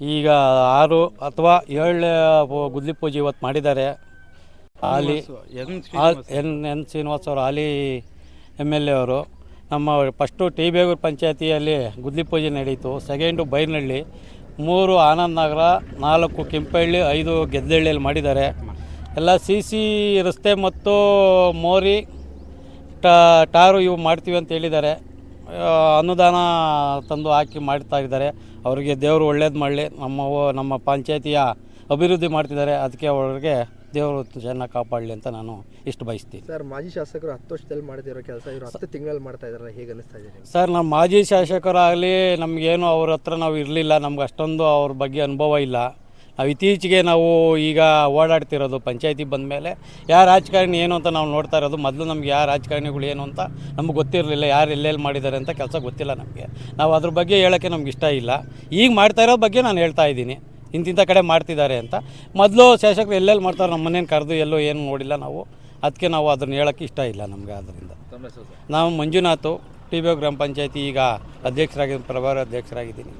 ಈಗ ಆರು ಅಥವಾ ಏಳನೇ ಗುದ್ಲಿ ಪೂಜೆ ಇವತ್ತು ಮಾಡಿದ್ದಾರೆ. ಹಾಲಿ ಹಾಲ್- ಎನ್ ಎನ್ ಶ್ರೀನಿವಾಸ್ ಅವರು ಹಾಲಿ ಎಂ ಎಲ್ ಎ ಅವರು. ನಮ್ಮ ಫಸ್ಟು ಟಿ ಬೇಗೂರು ಪಂಚಾಯತಿಯಲ್ಲಿ ಗುದ್ಲಿ ಪೂಜೆ ನಡೀತು. ಸೆಕೆಂಡು ಬೈರ್ನಹಳ್ಳಿ ಮೂರು ಆನಂದ್ ನಗರ ನಾಲ್ಕು ಕೆಂಪಹಳ್ಳಿ ಐದು ಗೆದ್ದಹಳ್ಳಿಯಲ್ಲಿ ಮಾಡಿದ್ದಾರೆ. ಎಲ್ಲ ಸಿ ಸಿ ರಸ್ತೆ ಮತ್ತು ಮೋರಿ ಟಾರು ಇವು ಮಾಡ್ತೀವಿ ಅಂತ ಹೇಳಿದ್ದಾರೆ. ಅನುದಾನ ತಂದು ಹಾಕಿ ಮಾಡ್ತಾ ಇದ್ದಾರೆ. ಅವರಿಗೆ ದೇವರು ಒಳ್ಳೇದು ಮಾಡಲಿ. ನಮ್ಮ ನಮ್ಮ ಪಂಚಾಯತಿಯ ಅಭಿವೃದ್ಧಿ ಮಾಡ್ತಿದ್ದಾರೆ. ಅದಕ್ಕೆ ಅವ್ರಿಗೆ ದೇವರು ಚೆನ್ನಾಗಿ ಕಾಪಾಡಲಿ ಅಂತ ನಾನು ಇಷ್ಟು ಬಯಸ್ತೀನಿ. ಸರ್ ಮಾಜಿ ಶಾಸಕರು ಹತ್ತು ವರ್ಷದಲ್ಲಿ ಮಾಡಿದಿರೋ ಕೆಲಸ. ಇವರು ಹತ್ತು ತಿಂಗಳಲ್ಲಿ ಮಾಡ್ತಾ ಇದ್ದಾರೆ ಹೇಗೆ ಅನಿಸ್ತಾ ಇದೆ ಸರ್ ನಮ್ಮ ಮಾಜಿ ಶಾಸಕರಾಗಲಿ ನಮಗೇನು ಅವ್ರ ಹತ್ರ ನಾವು ಇರಲಿಲ್ಲ. ನಮ್ಗೆ ಅಷ್ಟೊಂದು ಅವ್ರ ಬಗ್ಗೆ ಅನುಭವ ಇಲ್ಲ. ನಾವು ಇತ್ತೀಚೆಗೆ ನಾವು ಈಗ ಓಡಾಡ್ತಿರೋದು ಪಂಚಾಯತಿ ಬಂದ ಮೇಲೆ ಯಾರು ರಾಜಕಾರಣಿ ಏನು ಅಂತ ನಾವು ನೋಡ್ತಾ ಇರೋದು ಮೊದಲು ನಮ್ಗೆ ಯಾರು ರಾಜಕಾರಣಿಗಳು ಏನು ಅಂತ ನಮ್ಗೆ ಗೊತ್ತಿರಲಿಲ್ಲ ಯಾರು ಎಲ್ಲೆಲ್ಲಿ ಮಾಡಿದ್ದಾರೆ ಅಂತ ಕೆಲಸ ಗೊತ್ತಿಲ್ಲ ನಮಗೆ. ನಾವು ಅದ್ರ ಬಗ್ಗೆ ಹೇಳೋಕ್ಕೆ ನಮ್ಗೆ ಇಷ್ಟ ಇಲ್ಲ. ಈಗ ಮಾಡ್ತಾ ಇರೋ ಬಗ್ಗೆ ನಾನು ಹೇಳ್ತಾ ಇದ್ದೀನಿ. ಇಂತಿಂಥ ಕಡೆ ಮಾಡ್ತಿದ್ದಾರೆ ಅಂತ. ಮೊದಲು ಶಾಸಕರು ಎಲ್ಲೆಲ್ಲಿ ಮಾಡ್ತಾರೆ ನಮ್ಮ ಮನೇನು ಕರೆದು ಎಲ್ಲೋ ಏನು ನೋಡಿಲ್ಲ ನಾವು. ಅದಕ್ಕೆ ನಾವು ಅದನ್ನು ಹೇಳೋಕ್ಕೆ ಇಷ್ಟ ಇಲ್ಲ ನಮಗೆ ಅದರಿಂದ ನಾವು ಮಂಜುನಾಥು ಟಿ ಬಿ ಗ್ರಾಮ ಪಂಚಾಯತಿ ಈಗ ಅಧ್ಯಕ್ಷರಾಗಿ ಪ್ರಭಾರ ಅಧ್ಯಕ್ಷರಾಗಿದ್ದೀನಿ.